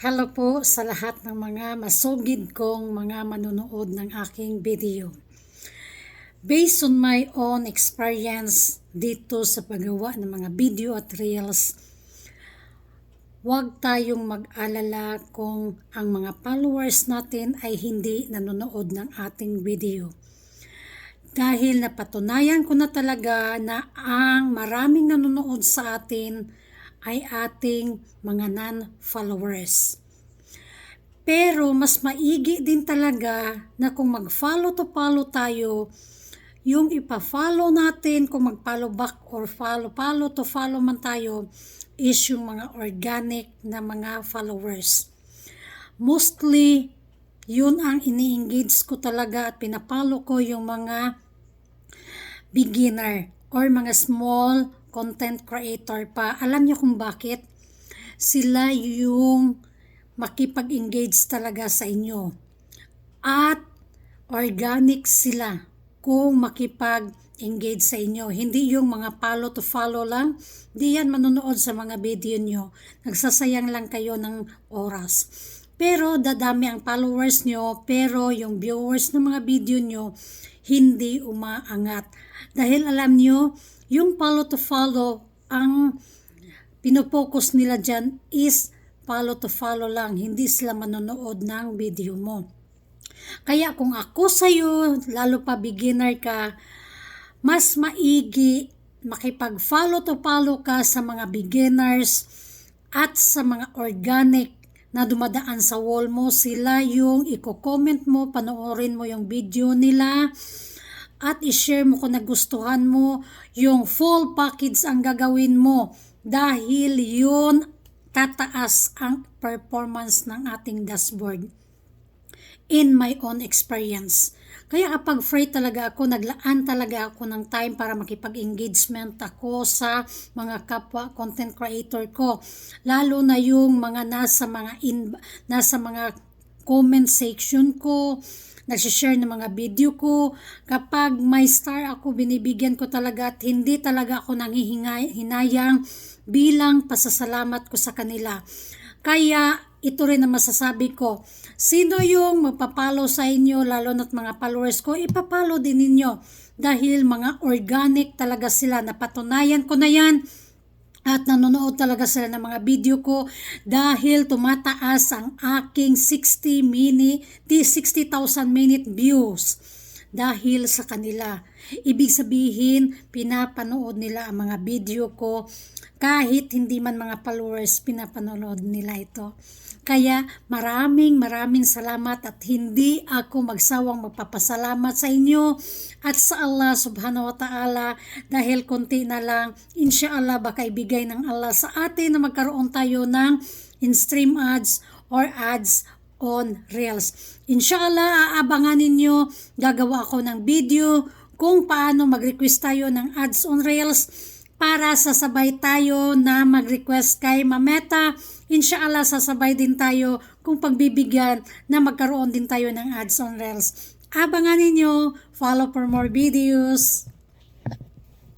Hello po sa lahat ng mga masugid kong mga manonood ng aking video. Based on my own experience dito sa paggawa ng mga video at reels, huwag tayong mag-alala kung ang mga followers natin ay hindi nanonood ng ating video. Dahil napatunayan ko na talaga na ang maraming nanonood sa atin ay ating mga non-followers. Pero mas maigi din talaga na kung mag-follow to follow tayo, yung ipa-follow natin, kung mag-follow back or follow, follow to follow man tayo, is yung mga organic na mga followers. Mostly, yun ang ini-engage ko talaga at pinapalo ko yung mga beginner or mga small content creator pa. Alam niyo kung bakit? Sila yung makipag-engage talaga sa inyo. At organic sila kung makipag-engage sa inyo. Hindi yung mga follow to follow lang. Hindi yan manonood sa mga video nyo. Nagsasayang lang kayo ng oras. Pero dadami ang followers nyo, pero yung viewers ng mga video nyo, hindi umaangat. Dahil alam nyo, yung follow to follow, ang pinopokus nila dyan is follow to follow lang. Hindi sila manonood ng video mo. Kaya kung ako sa'yo, lalo pa beginner ka, mas maigi makipag-follow to follow ka sa mga beginners at sa mga organic na dumadaan sa wall mo, sila yung i-comment mo, panoorin mo yung video nila, at i-share mo kung nagustuhan mo yung full package ang gagawin mo dahil yun tataas ang performance ng ating dashboard in my own experience. Kaya kapag free talaga ako, naglaan talaga ako ng time para makipag-engagement ako sa mga kapwa content creator ko. Lalo na yung mga nasa mga in, nasa mga comment section ko, nagsishare ng mga video ko. Kapag may star ako, binibigyan ko talaga at hindi talaga ako nanghihinayang bilang pasasalamat ko sa kanila. Kaya ito rin ang masasabi ko. Sino yung magpapalo sa inyo, lalo na't mga followers ko, ipapalo din ninyo. Dahil mga organic talaga sila. Napatunayan ko na yan at nanonood talaga sila ng mga video ko dahil tumataas ang aking 60 minute, 60,000 minute views dahil sa kanila. Ibig sabihin, pinapanood nila ang mga video ko kahit hindi man mga followers, pinapanood nila ito. Kaya maraming maraming salamat at hindi ako magsawang magpapasalamat sa inyo at sa Allah subhanahu wa ta'ala dahil konti na lang, inshallah baka ibigay ng Allah sa atin na magkaroon tayo ng in-stream ads or ads on Reels. Inshallah, aabangan ninyo, gagawa ako ng video kung paano mag-request tayo ng ads on Reels para sasabay tayo na mag-request kay Mameta. Inshallah, sasabay din tayo kung pagbibigyan na magkaroon din tayo ng ads on Reels. Abangan ninyo, follow for more videos.